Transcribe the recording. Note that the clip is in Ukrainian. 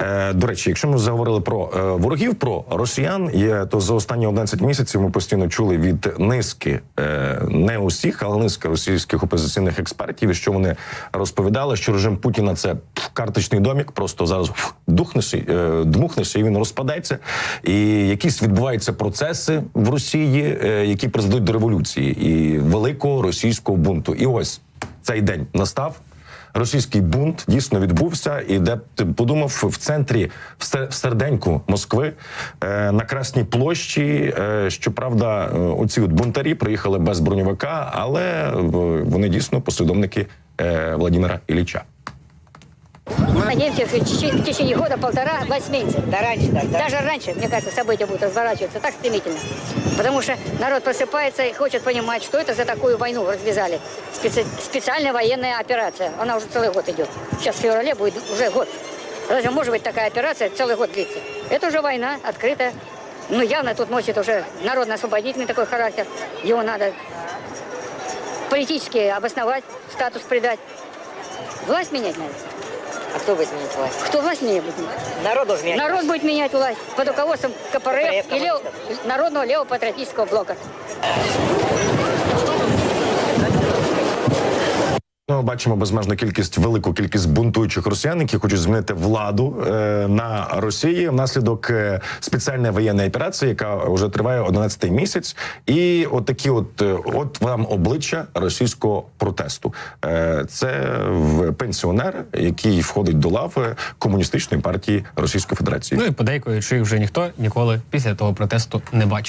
Е, До речі, якщо ми заговорили про е, ворогів, про росіян, то за останні 11 місяців ми постійно чули від низки, е, не усіх, але низки російських опозиційних експертів, що вони розповідали, що режим Путіна це карточний домік, просто зараз духнеш, дмухнеш, і він розпадеться. І якісь відбуваються процеси в Росії, які призведуть до революції і великого російського бунту. І ось цей день настав. Російський бунт дійсно відбувся, і де ти подумав в центрі, в серденьку Москви, е, на Красній площі. Е, щоправда, е, оці от бунтарі приїхали без броньовика, але вони дійсно послідовники Владимира Ілліча. Мы надеемся, что в тече- в течение года-полтора-два сменится. Да раньше так, да? Даже раньше, мне кажется, события будут разворачиваться так стремительно. Потому что народ просыпается и хочет понимать, что это за такую войну развязали. Специ- специальная военная операция. Она уже целый год идет. Сейчас в феврале будет уже год. Разве может быть такая операция целый год длиться? Это уже война открытая. Ну, явно тут носит уже народно-освободительный такой характер. Его надо политически обосновать, статус придать. Власть менять надо. А кто будет менять власть? Кто власть менять будет? Народ должен менять. Народ будет менять власть под руководством КПРФ КПРФ, и лев- Народного левопатриотического блока. Ми бачимо безмежну кількість, велику кількість бунтуючих росіян, які хочуть змінити владу е, на Росії внаслідок е, спеціальної воєнної операції, яка вже триває 11 місяць. І от такі, от е, от вам обличчя російського протесту. Це пенсіонер, який входить до лав комуністичної партії Російської Федерації. Ну і подейкують, що їх вже ніхто ніколи після того протесту не бачив.